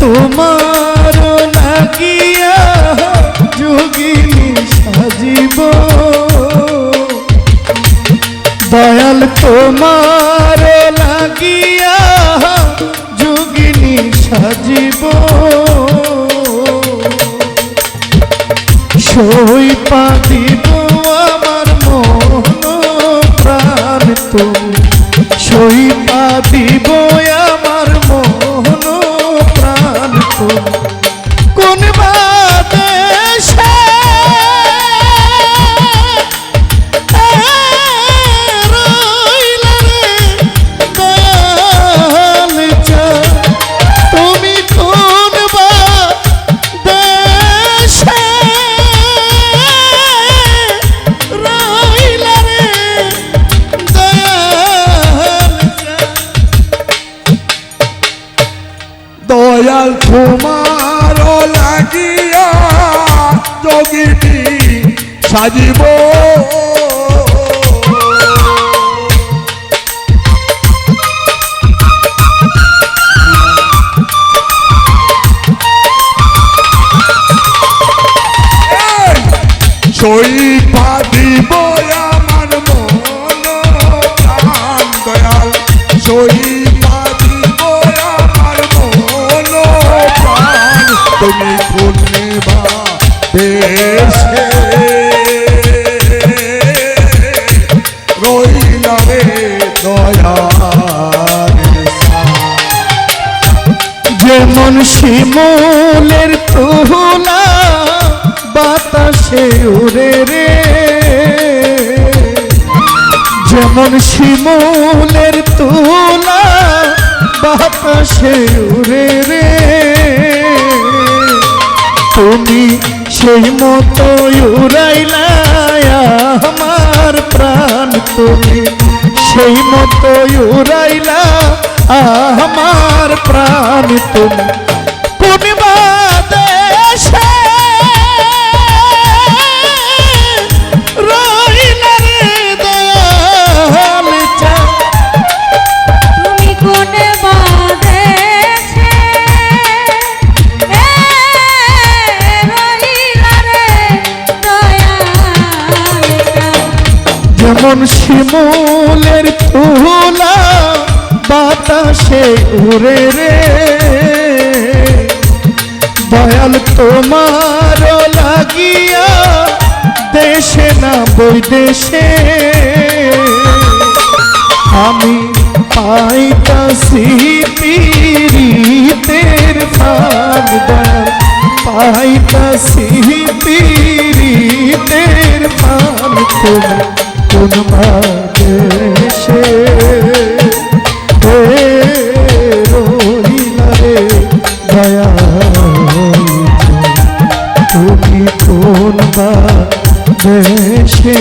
তোমার লাগিয়া যোগিনী সাজিব। দয়াল তোমার লাগিয়া যোগিনী সাজিব। সই পাদিব আমার মন প্রাণ তুমি সই পাদিব দয়াল তোমার লাগিয়া যোগিনী সাজিব। সই দিব আমার মন দয়াল। সই বা দেশে রে যেমন শিমুলের তোলা বাতাসে উড়ে রে যেমন শিমুলের তোলা, বাতাসে উড়ে রে। সেই মতো আমার প্রাণ তুমি। সেই মতো উড়াইলা আমার প্রাণ তুমি। যেমন শিমুলের তুলা বাতাসে উড়ে রে। দয়াল তোমার লাগিয়া দেশে না বৈদেশে আমি পাইতাছি পীরিতের ফাঁদ পাইতাছি পীরিতের কোন দেশে